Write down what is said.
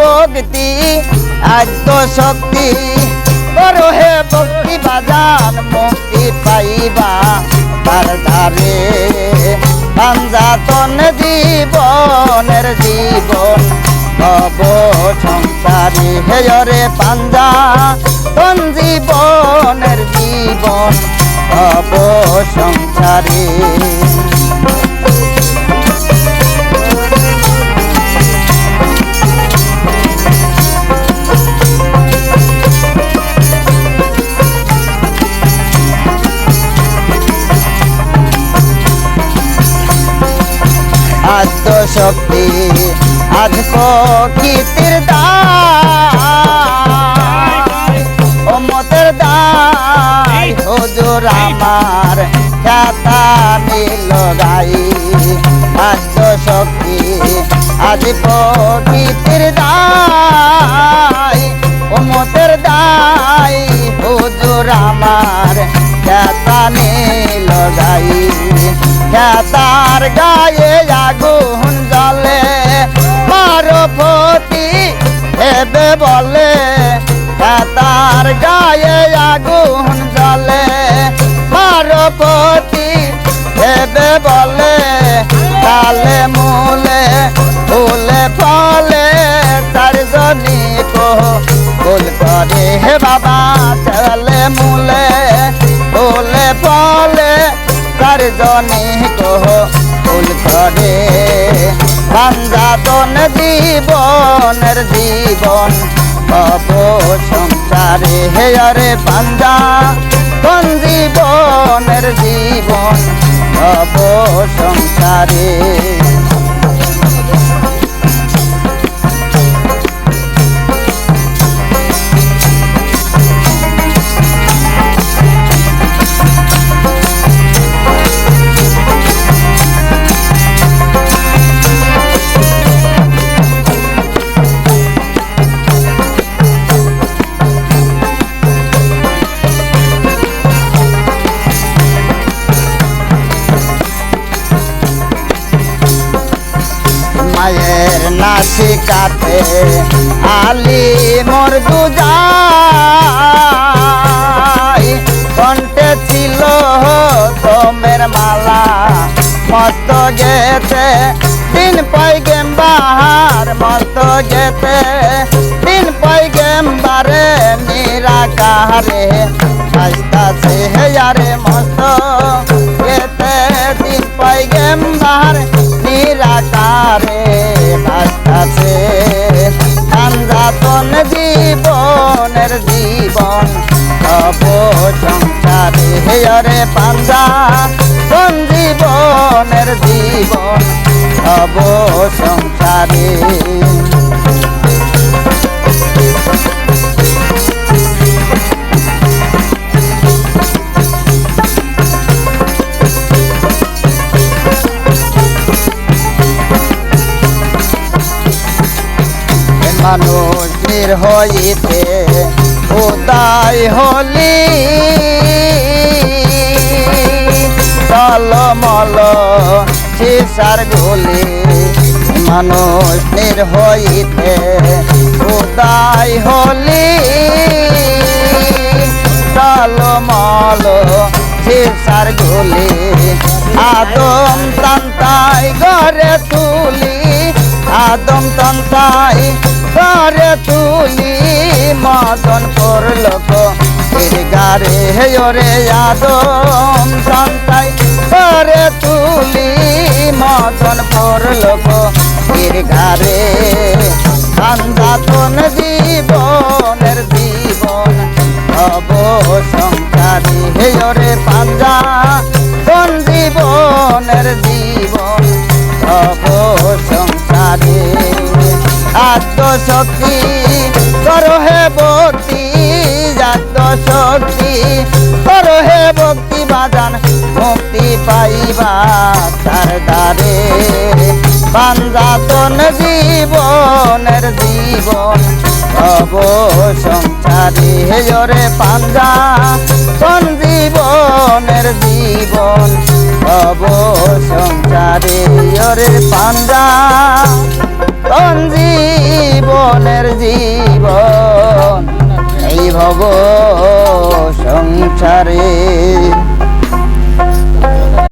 ভক্তি আদ্য শক্তি। করো হে ভক্তি, বাজান মুক্তি পাইবা। তার ধারে পাঞ্জাতন জীবনের জীবন ভব সংসারী। হেয়রে পাঞ্জা তন জীবনের জীবন ভব সংসারী। আদ্য শক্তি আজ প্রকৃতির ও দায়, হুজুর আমার, খ্যাতা নীল গাই। আদ্য শক্তি আজ প্রকৃতির দায়। ও মতের দায়, হুজুর আমার, খ্যাতা নীল খ্যাতার গায়ে আগুন জলে মারফতি হেবে বলে খ্যাতার গায়ে আগুন জলে মারফতি হেবে বলে তালে মূলে চারজনী কহ ফুল করে পাঞ্জাতন জীবনের জীবন, পাব সংসারে। হেয়ারে পাঞ্জা, কোন জীবনের জীবন, পাব সংসারে। মায়ের নাসিকাতে আলি মোর দুজাই। কণ্ঠে ছিল তোমের মালা মস্ত গেতে তিন পাই গেম বাহার মস্ত গেতে তিন পাই গেম বারে নিরাকারে। আস্তাছে হেয়ারে মস্ত হেয়রে পাঞ্জা কোন জীবনের জীবন অব সংসারে। মানুষ নির হইতে উদায় হলি। মল সিসার গুলি মানুষ নির হইতে উদায় হলি। মল সিসার গুলি আদম তান্তাই ঘরে তুলি। আদম তন্তাই ঘরে তুলি। মদন করল গারে হেয়রে আদম তন্তাই ঘরে তুলি মতন মদন করল গারে সন্ধাতন জীবনের জীবন অব সংসারী হেয়রে পাঞ্জা কোন জীবনের জীবন অব সংসারে আত্মশক্তি করো হে ভক্তি আত্মশক্তি করো হে ভক্তি বাজান, মুক্তি পাইবা তার দ্বারে পাঞ্জাতন জীবনের জীবন অব সংসারে। হেজরে পাঞ্জা কোন জীবনের জীবন অব সংসারে। ওরে পাঞ্জা কোন জীবনের জীবন। ভব সংসারে